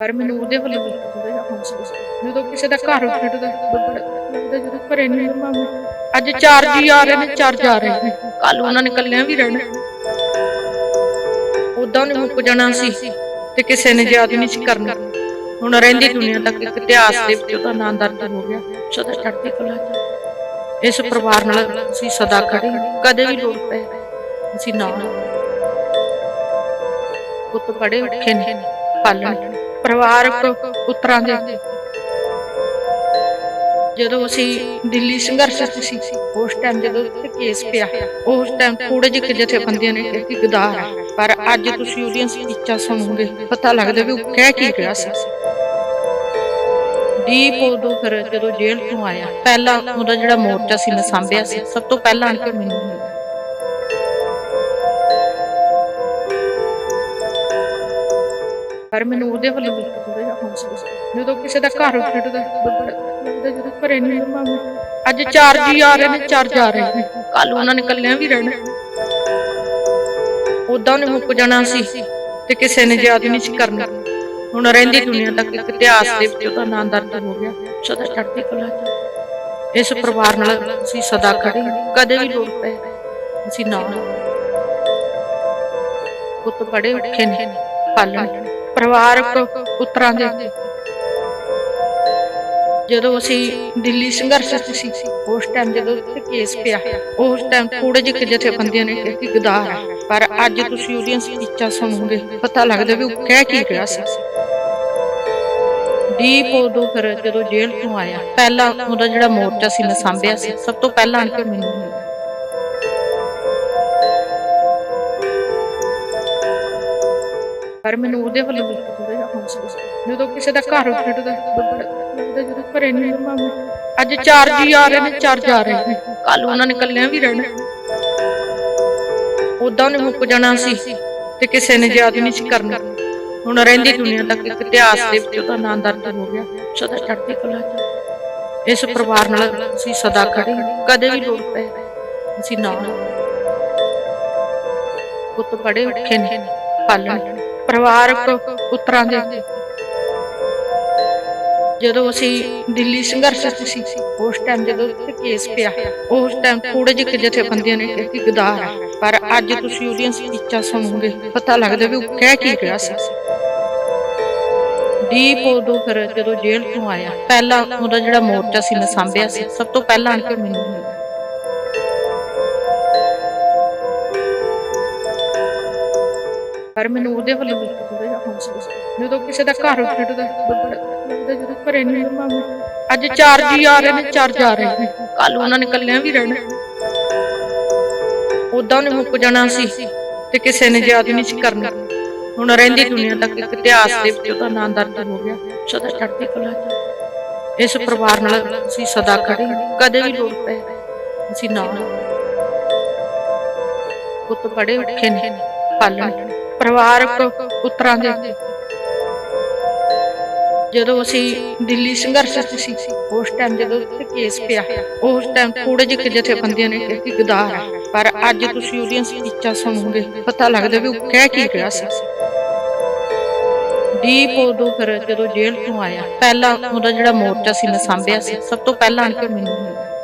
ਪਰ ਮੈਨੂੰ ਉਹਦੇ ਵੱਲੋਂ ਵੀ ਥੋੜਾ ਜਿਹਾ। ਜਦੋਂ ਕਿਸੇ ਦਾ ਘਰ ਬੜਾ ਲੱਗਦਾ ਜਦੋਂ ਘਰੇ ਨਹੀਂ ਮਾਮੀ। ਅੱਜ ਚਾਰ ਜੀ ਆ ਰਹੇ ਨੇ ਚਾਰ ਜਾ ਰਹੇ ਨੇ। ਕੱਲ ਉਹਨਾਂ ਨੇ ਕੱਲਿਆਂ ਵੀ ਰਹਿਣਾ। ਉਦਾਂ ਨੇ ਮੁੱਕ ਜਾਣਾ ਸੀ ਤੇ ਕਿਸੇ ਨੇ ਯਾਦ ਨਹੀਂ ਸੀ ਕਰਨਾ। ਹੁਣ ਰਹਿੰਦੀ ਦੁਨੀਆ ਤੱਕ ਇੱਕ ਇਤਿਹਾਸ ਦੇ ਵਿੱਚ ਉਹਦਾ ਨਾਂ ਦਰਜ ਹੋ ਗਿਆ ਸਦਾ ਚੜ੍ਹਦੀ ਕਲਾ ਚ। ਇਸ ਪਰਿਵਾਰ ਨਾਲ ਅਸੀਂ ਸਦਾ ਖੜੇ। ਕਦੇ ਵੀ ਲੋੜ ਪਏ ਅਸੀਂ ਨਾਲ ਪੁੱਤ ਬੜੇ ਔਖੇ ਨੇ ਪਾਲਣ ਪਰਿਵਾਰਕ ਪੁੱਤਰਾਂ ਦੇ। ਜਦੋਂ ਅਸੀਂ ਦਿੱਲੀ ਸੰਘਰਸ਼ ਸੀ ਉਸ ਟਾਈਮ ਜਦੋਂ ਉੱਥੇ ਕੇਸ ਪਿਆ ਉਸ ਟਾਈਮ ਥੋੜੇ ਜਿਹੇ ਜਥੇਬੰਦੀਆਂ ਨੇ ਕਿਹਾ ਕਿ ਗਦਾਰ ਹੈ। ਪਰ ਅੱਜ ਤੁਸੀਂ ਉਹਦੀਆਂ ਸਪੀਚਾਂ ਸੁਣੋਗੇ ਪਤਾ ਲੱਗਦਾ ਵੀ ਉਹ ਕਹਿ ਕੀ ਰਿਹਾ ਸੀ। ਦੀਪ ਉਦੋਂ ਫਿਰ ਜਦੋਂ ਜੇਲ੍ਹ ਤੋਂ ਆਇਆ ਪਹਿਲਾਂ ਉਹਦਾ ਜਿਹੜਾ ਮੋਰਚਾ ਸੀ ਮੈਂ ਸਾਂਭਿਆ ਸੀ। ਸਭ ਤੋਂ ਪਹਿਲਾਂ ਆਣ ਕੇ ਮੈਨੂੰ ਪਰ ਮੈਨੂੰ ਉਹਦੇ ਵੱਲੋਂ ਵੀ ਥੋੜਾ ਜਿਹਾ ਮਹਿਸੂਸ ਹੋਇਆ। ਜਦੋਂ ਕਿਸੇ ਦਾ ਘਰ ਬੜਾ ਲੱਗਦਾ ਜਦੋਂ ਘਰੇ ਨਹੀਂ ਮਾਮੀ ਅੱਜ ਚਾਰ ਜੀ ਆ ਰਹੇ ਨੇ ਚਾਰ ਜਾ ਰਹੇ ਨੇ। ਕੱਲ ਉਹਨਾਂ ਨੇ ਕੱਲਿਆਂ ਵੀ ਰਹਿਣਾ। ਉਦਾਂ ਨੇ ਮੁੱਕ ਜਾਣਾ ਸੀ ਤੇ ਕਿਸੇ ਨੇ ਯਾਦ ਨਹੀਂ ਸੀ ਕਰਨਾ। ਹੁਣ ਰਹਿੰਦੀ ਦੁਨੀਆ ਤੱਕ ਇੱਕ ਇਤਿਹਾਸ ਦੇ ਵਿੱਚ ਉਹਦਾ ਨਾਂ ਦਰਜ ਹੋ ਗਿਆ ਸਦਾ ਚੜ੍ਹਦੀ ਕਲਾ ਚ। ਇਸ ਪਰਿਵਾਰ ਨਾਲ ਅਸੀਂ ਸਦਾ ਖੜੇ। ਕਦੇ ਵੀ ਲੋੜ ਪਏ ਅਸੀਂ ਨਾਲ ਪੁੱਤ ਬੜੇ ਔਖੇ ਨੇ ਪਾਲਣ। ਪਰਿਵਾਰਕ ਪੁੱਤਰਾਂ ਦੇ। ਜਦੋਂ ਅਸੀਂ ਦਿੱਲੀ ਸੰਘਰਸ਼ ਸੀ ਉਸ ਟਾਈਮ ਜਦੋਂ ਉੱਥੇ ਕੇਸ ਪਿਆ ਉਸ ਟਾਈਮ ਥੋੜੇ ਜਿਹੇ ਜਥੇਬੰਦੀਆਂ ਨੇ ਕਿਹਾ ਕਿ ਗਦਾਰ ਹੈ। ਪਰ ਅੱਜ ਤੁਸੀਂ ਉਹਦੀਆਂ ਸਪੀਚਾਂ ਸੁਣੋਗੇ ਪਤਾ ਲੱਗਦਾ ਵੀ ਉਹ ਕਹਿ ਕੀ ਰਿਹਾ ਸੀ। ਦੀਪ ਉਦੋਂ ਫਿਰ ਜਦੋਂ ਜੇਲ੍ਹ ਤੋਂ ਆਇਆ ਪਹਿਲਾਂ ਉਹਦਾ ਜਿਹੜਾ ਮੋਰਚਾ ਸੀ ਮੈਂ ਸਾਂਭਿਆ ਸੀ ਸਭ ਤੋਂ ਪਹਿਲਾਂ ਆਣ ਕੇ ਮੈਨੂੰ ਪਰ ਮੈਨੂੰ ਉਹਦੇ ਵੱਲੋਂ ਵੀ ਥੋੜਾ ਜਿਹਾ ਹੋਇਆ। ਜਦੋਂ ਕਿਸੇ ਦਾ ਘਰ ਬੜਾ ਲੱਗਦਾ ਜਦੋਂ ਘਰੇ ਨਹੀਂ ਮਾਮੀ ਅੱਜ ਚਾਰ ਜੀ ਆ ਰਹੇ ਨੇ ਚਾਰ ਜਾ ਰਹੇ ਨੇ। ਕੱਲ ਉਹਨਾਂ ਨੇ ਕੱਲਿਆਂ ਵੀ ਰਹਿਣਾ। ਉਦਾਂ ਨੇ ਮੁੱਕ ਜਾਣਾ ਸੀ ਤੇ ਕਿਸੇ ਨੇ ਯਾਦ ਨਹੀਂ ਸੀ ਕਰਨਾ। ਹੁਣ ਰਹਿੰਦੀ ਦੁਨੀਆ ਤੱਕ ਇੱਕ ਇਤਿਹਾਸ ਦੇ ਵਿੱਚ ਉਹਦਾ ਨਾਂ ਦਰਜ ਹੋ ਗਿਆ। ਸਦਾ ਚੜ੍ਹਦੀ ਕਲਾ ਚ। ਇਸ ਪਰਿਵਾਰ ਨਾਲ ਅਸੀਂ ਸਦਾ ਖੜੇ। ਕਦੇ ਵੀ ਲੋੜ ਪਏ ਅਸੀਂ ਨਾਲ ਪੁੱਤ ਬੜੇ ਔਖੇ ਨੇ ਪਾਲਣ। ਪਰਿਵਾਰਕ ਪੁੱਤਰਾਂ ਦੇ। ਜਦੋਂ ਅਸੀਂ ਦਿੱਲੀ ਸੰਘਰਸ਼ ਚ ਸੀ, ਉਸ ਟਾਈਮ ਜਦੋਂ ਉੱਥੇ ਕੇਸ ਪਿਆ, ਉਸ ਟਾਈਮ ਥੋੜੇ ਜਿਹੇ ਜਥੇਬੰਦੀਆਂ ਨੇ ਕਿ ਗਦਾਰ ਪਰ ਅੱਜ ਤੁਸੀਂ ਉਹਦੀਆਂ ਸਪੀਚਾਂ ਸੁਣੋਗੇ, ਪਤਾ ਲੱਗਦਾ ਵੀ ਉਹ ਕਹਿ ਕੀ ਰਿਹਾ ਸੀ। ਦੀਪ ਉਦੋਂ ਫਿਰ ਜਦੋਂ ਜੇਲ੍ਹ ਤੋਂ ਆਇਆ, ਪਹਿਲਾਂ ਉਹਦਾ ਜਿਹੜਾ ਮੋਰਚਾ ਸੀ, ਮੈਂ ਸਾਂਭਿਆ ਸੀ, ਸਭ ਤੋਂ ਪਹਿਲਾਂ ਆਣ ਕੇ ਮੈਨੂੰ ਪਰ ਮੈਨੂੰ ਉਹਦੇ ਵੱਲੋਂ ਵੀ ਥੋੜਾ ਜਿਹਾ ਮਹਿਸੂਸ ਹੋਇਆ। ਜਦੋਂ ਕਿਸੇ ਦਾ ਘਰ ਉੱਜੜਦਾ ਲੱਗਦਾ ਜਦੋਂ ਘਰੇ ਨਹੀਂ। ਮਾਮੀ ਅੱਜ ਚਾਰ ਜੀ ਆ ਰਹੇ ਨੇ, ਚਾਰ ਜਾ ਰਹੇ ਨੇ। ਕੱਲ ਉਹਨਾਂ ਨੇ ਕੱਲਿਆਂ ਵੀ ਰਹਿਣਾ। ਉਦਾਂ ਨੇ ਮੁੱਕ ਜਾਣਾ ਸੀ ਤੇ ਕਿਸੇ ਨੇ ਯਾਦ ਨਹੀਂ ਸੀ ਕਰਨਾ। ਹੁਣ ਰਹਿੰਦੀ ਦੁਨੀਆ ਤੱਕ ਇੱਕ ਇਤਿਹਾਸ ਦੇ ਵਿੱਚ ਉਹਦਾ ਨਾਂ ਦਰਜ ਹੋ ਗਿਆ। ਸਦਾ ਚੜ੍ਹਦੀ ਕਲਾ ਚ। ਇਸ ਪਰਿਵਾਰ ਨਾਲ ਅਸੀਂ ਸਦਾ ਖੜੇ ਕਦੇ ਵੀ ਲੋੜ ਪਏ ਅਸੀਂ ਨਾਲ ਪੁੱਤ ਬੜੇ ਔਖੇ ਨੇ। ਪਾਲਣ। ਪਰਿਵਾਰਕ ਪੁੱਤਰਾਂ ਦੇ। ਜਦੋਂ ਅਸੀਂ ਦਿੱਲੀ ਸੰਘਰਸ਼ ਚ ਸੀ ਉਸ ਟਾਈਮ ਜਦੋਂ ਉੱਥੇ ਕੇਸ ਪਿਆ ਉਸ ਟਾਈਮ ਥੋੜੇ ਜਿਹੇ ਜਥੇਬੰਦੀਆਂ ਨੇ ਕਿ ਗਦਾਰ ਹੈ ਪਰ ਅੱਜ ਤੁਸੀਂ ਉਹਦੀਆਂ ਸਪੀਚਾਂ ਸੁਣੋਗੇ ਪਤਾ ਲੱਗਦਾ ਵੀ ਉਹ ਕਹਿ ਕੀ ਰਿਹਾ ਸੀ। ਦੀਪ ਉਦੋਂ ਫਿਰ ਜਦੋਂ ਜੇਲ੍ਹ ਤੋਂ ਆਇਆ ਪਹਿਲਾਂ ਉਹਦਾ ਜਿਹੜਾ ਮੋਰਚਾ ਸੀ ਮੈਂ ਸਾਂਭਿਆ ਸੀ। ਸਭ ਤੋਂ ਪਹਿਲਾਂ ਆਣ ਕੇ ਮੈਨੂੰ ਮਿਲਿਆ।